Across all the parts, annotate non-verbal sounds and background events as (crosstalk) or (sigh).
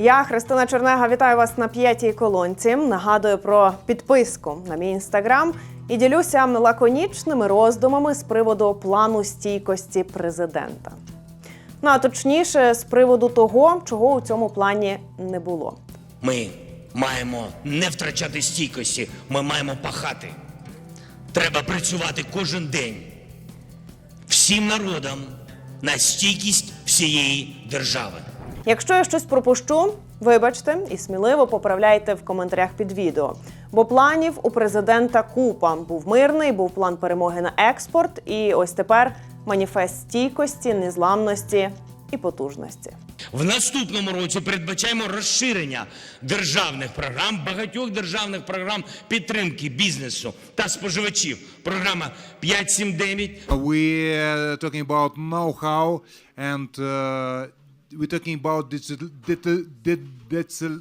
Я Христина Чернега вітаю вас на п'ятій колонці. Нагадую про підписку на мій інстаграм і ділюся лаконічними роздумами з приводу плану стійкості президента. Ну а точніше, з приводу того, чого у цьому плані не було. Ми маємо не втрачати стійкості, ми маємо пахати. Треба працювати кожен день всім народам на стійкість всієї держави. Якщо я щось пропущу, вибачте і сміливо поправляйте в коментарях під відео. Бо планів у президента купа був мирний, був план перемоги на експорт, і ось тепер маніфест стійкості, незламності і потужності. В наступному році передбачаємо розширення державних програм, багатьох державних програм підтримки бізнесу та споживачів. Програма 579 We're talking about know-how and uh, we're talking about digital, digital, digital,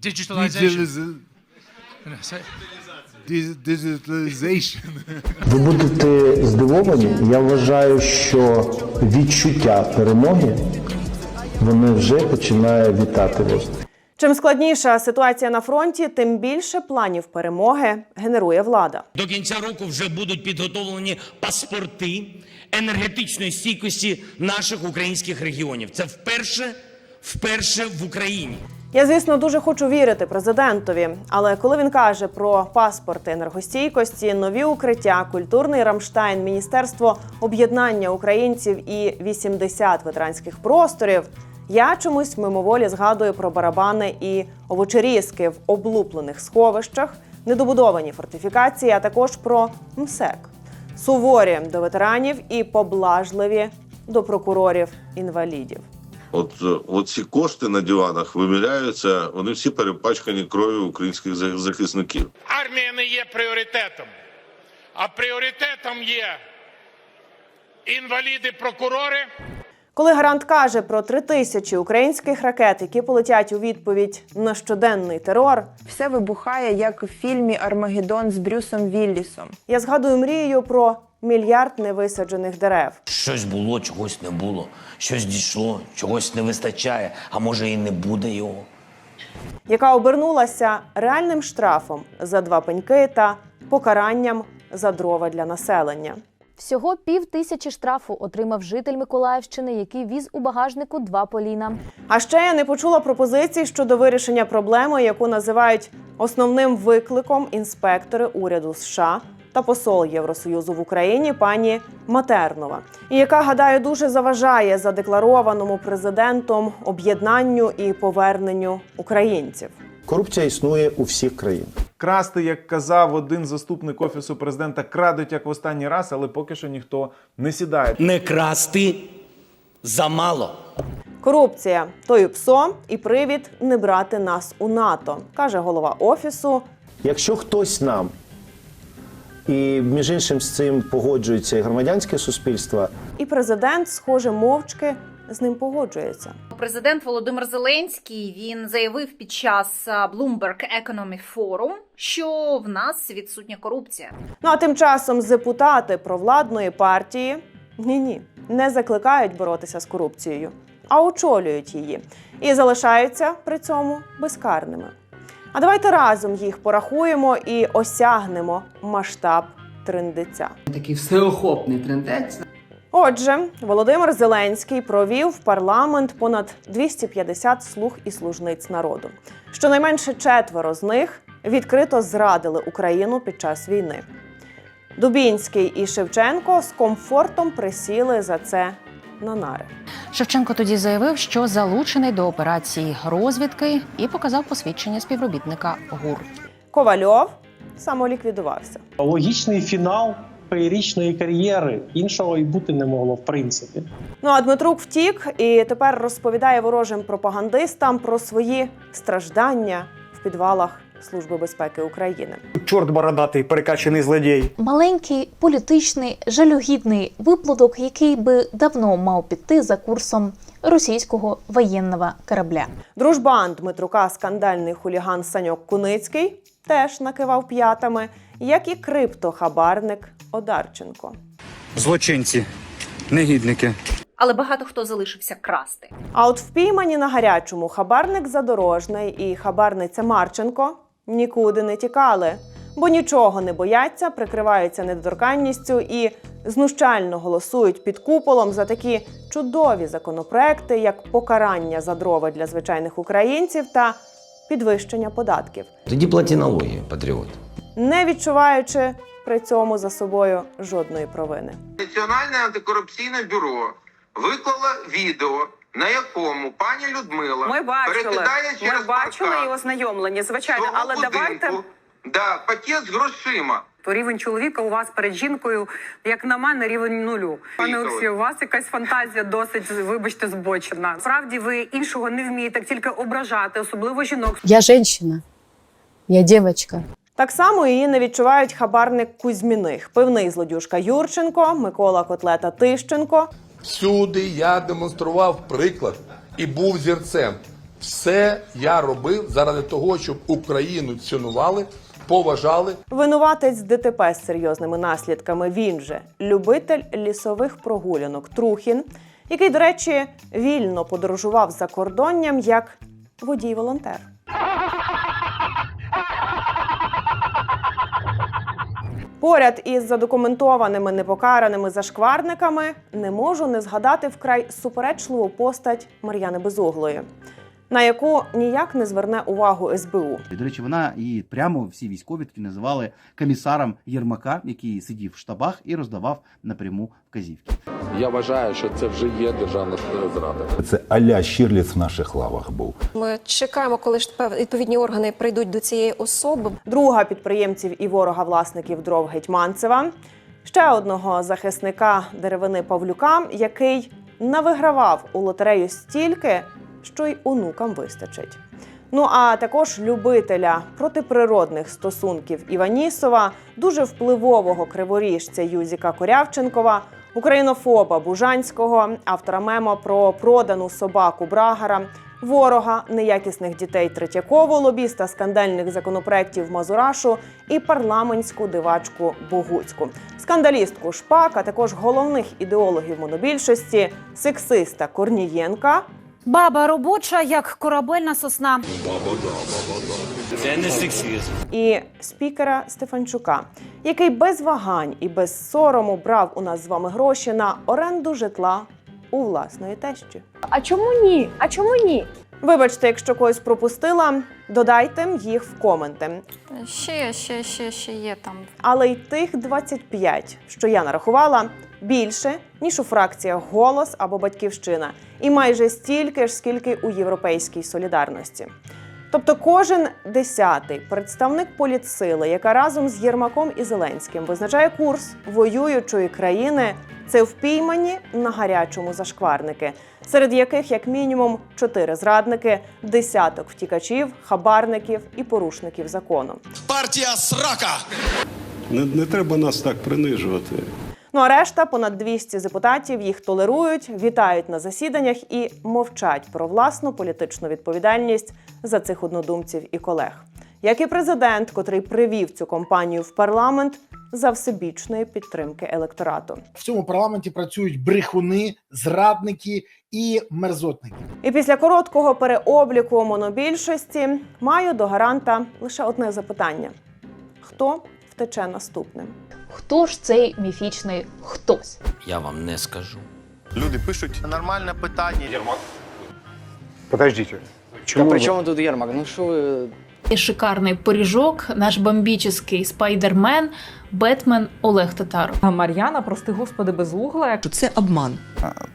Digitalization. (laughs) digitalization. (laughs) Ви будете здивовані. Я вважаю, що відчуття перемоги вони вже починає вітати вас. Чим складніша ситуація на фронті, тим більше планів перемоги генерує влада. До кінця року вже будуть підготовлені паспорти енергетичної стійкості наших українських регіонів. Це вперше, вперше в Україні. Я, звісно, дуже хочу вірити президентові, але коли він каже про паспорти енергостійкості, нові укриття, культурний Рамштайн, міністерство об'єднання українців і 80 ветеранських просторів, я чомусь мимоволі згадую про барабани і овочерізки в облуплених сховищах, недобудовані фортифікації, а також про МСЕК суворі до ветеранів і поблажливі до прокурорів інвалідів. От, е, от ці кошти на диванах виміряються, вони всі перепачкані кров'ю українських захисників. Армія не є пріоритетом, а пріоритетом є інваліди-прокурори. Коли гарант каже про три тисячі українських ракет, які полетять у відповідь на щоденний терор, Все вибухає, як в фільмі Армагеддон з Брюсом Віллісом. я згадую мрію про мільярд невисаджених дерев. Щось було, чогось не було, щось дійшло, чогось не вистачає, а може і не буде його. яка обернулася реальним штрафом за два пеньки та покаранням за дрова для населення. Всього пів тисячі штрафу отримав житель Миколаївщини, який віз у багажнику два поліна. А ще я не почула пропозицій щодо вирішення проблеми, яку називають основним викликом інспектори уряду США та посол Євросоюзу в Україні пані Матернова, і яка гадаю дуже заважає задекларованому президентом об'єднанню і поверненню українців. Корупція існує у всіх країнах. Красти, як казав один заступник офісу президента, крадуть як в останній раз, але поки що ніхто не сідає. Не красти замало. Корупція то й псо, і привід не брати нас у НАТО, каже голова офісу. Якщо хтось нам, і між іншим з цим погоджується і громадянське суспільство, І президент, схоже, мовчки з ним погоджується. Президент Володимир Зеленський він заявив під час Bloomberg Economic Forum, що в нас відсутня корупція. Ну а тим часом депутати провладної партії ні ні не закликають боротися з корупцією, а очолюють її і залишаються при цьому безкарними. А давайте разом їх порахуємо і осягнемо масштаб триндиця. Такий всеохопний трендець. Отже, Володимир Зеленський провів в парламент понад 250 слуг і служниць народу. Щонайменше четверо з них відкрито зрадили Україну під час війни. Дубінський і Шевченко з комфортом присіли за це на нари. Шевченко тоді заявив, що залучений до операції розвідки і показав посвідчення співробітника ГУР. Ковальов самоліквідувався. Логічний фінал феєрічної кар'єри. Іншого і бути не могло, в принципі. Ну а Дмитрук втік і тепер розповідає ворожим пропагандистам про свої страждання в підвалах Служби безпеки України. Чорт бородатий, перекачаний злодій. Маленький політичний жалюгідний виплаток, який би давно мав піти за курсом російського воєнного корабля. Дружбан Дмитрука, скандальний хуліган Саньок Куницький, теж накивав п'ятами, як і криптохабарник Одарченко. Злочинці, негідники. але багато хто залишився красти. А от впіймані на гарячому хабарник Задорожний і хабарниця Марченко нікуди не тікали, бо нічого не бояться, прикриваються недоторканністю і знущально голосують під куполом за такі чудові законопроекти, як покарання за дрова для звичайних українців та підвищення податків, Тоді платі налоги, патріот. не відчуваючи при цьому за собою жодної провини. Національне антикорупційне бюро виклало відео, на якому пані Людмила Ми бачили, перекидає через ми бачили паркан і ознайомлені, звичайно, свого але будинку, давайте да, пакет з грошима. то рівень чоловіка у вас перед жінкою, як на мене, рівень нулю. Пане. Олексію, у вас якась фантазія досить, вибачте, збочена. Справді ви іншого не вмієте, тільки ображати, особливо жінок. Я женщина. Я девочка. Так само її не відчувають хабарник Кузьміних, пивний злодюжка Юрченко, Микола Котлета Тищенко. Всюди я демонстрував приклад і був зірцем. Все я робив заради того, щоб Україну цінували, поважали. Винуватець ДТП з серйозними наслідками. Він же любитель лісових прогулянок Трухін, який, до речі, вільно подорожував за кордонням як водій-волонтер. Поряд із задокументованими непокараними зашкварниками не можу не згадати вкрай суперечливу постать Мар'яни Безуглої, на яку ніяк не зверне увагу СБУ. І, до речі, вона і прямо всі військові таки називали комісаром Єрмака, який сидів в штабах і роздавав напряму вказівки. Я вважаю, що це вже є державна зрада. Це аля Щирліц в наших лавах був. Ми чекаємо, коли ж пев- відповідні органи прийдуть до цієї особи. друга підприємців і ворога власників дров Гетьманцева, ще одного захисника деревини Павлюка, який навигравав у лотерею стільки, що й онукам вистачить. Ну а також любителя протиприродних стосунків Іванісова, дуже впливового криворіжця Юзіка Корявченкова, українофоба Бужанського, автора мема про продану собаку Брагара, ворога неякісних дітей Третьякову, лобіста скандальних законопроєктів Мазурашу і парламентську дивачку Богуцьку, скандалістку Шпак, а також головних ідеологів монобільшості, сексиста Корнієнка. Баба робоча, як корабельна сосна. Це не сексізм. і спікера Стефанчука, який без вагань і без сорому брав у нас з вами гроші на оренду житла у власної тещі. А чому ні? А чому ні? Вибачте, якщо когось пропустила, додайте їх в коменти. Ще, ще, ще, ще є там. Але й тих 25, що я нарахувала, більше ніж у фракціях голос або батьківщина, і майже стільки ж, скільки у європейській солідарності. Тобто кожен десятий представник політсили, яка разом з Єрмаком і Зеленським визначає курс воюючої країни, це впіймані на гарячому зашкварники, серед яких як мінімум чотири зрадники, десяток втікачів, хабарників і порушників закону. Партія срака! Не, не треба нас так принижувати. Ну а решта, понад 200 депутатів, їх толерують, вітають на засіданнях і мовчать про власну політичну відповідальність за цих однодумців і колег. Як і президент, котрий привів цю компанію в парламент за всебічної підтримки електорату. В цьому парламенті працюють брехуни, зрадники і мерзотники. І після короткого переобліку монобільшості маю до гаранта лише одне запитання: хто втече наступним? Хто ж цей міфічний хтось? Я вам не скажу. Люди пишуть нормальне питання. Єрмак. Подождите. Чому? при чому тут Єрмак? Ну що ви. Шикарний пиріжок, наш бомбічний спайдермен, Бетмен Олег Татаров. А Мар'яна, прости господи, безлугла. Це обман.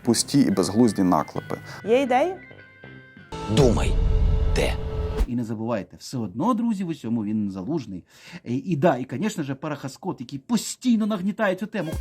Пусті і безглузді наклепи. Є ідеї? Думай, де? І не забувайте, все одно, друзі, в усьому він залужний. І, і да, і, звісно ж, Парахаскот, який постійно нагнітає цю тему.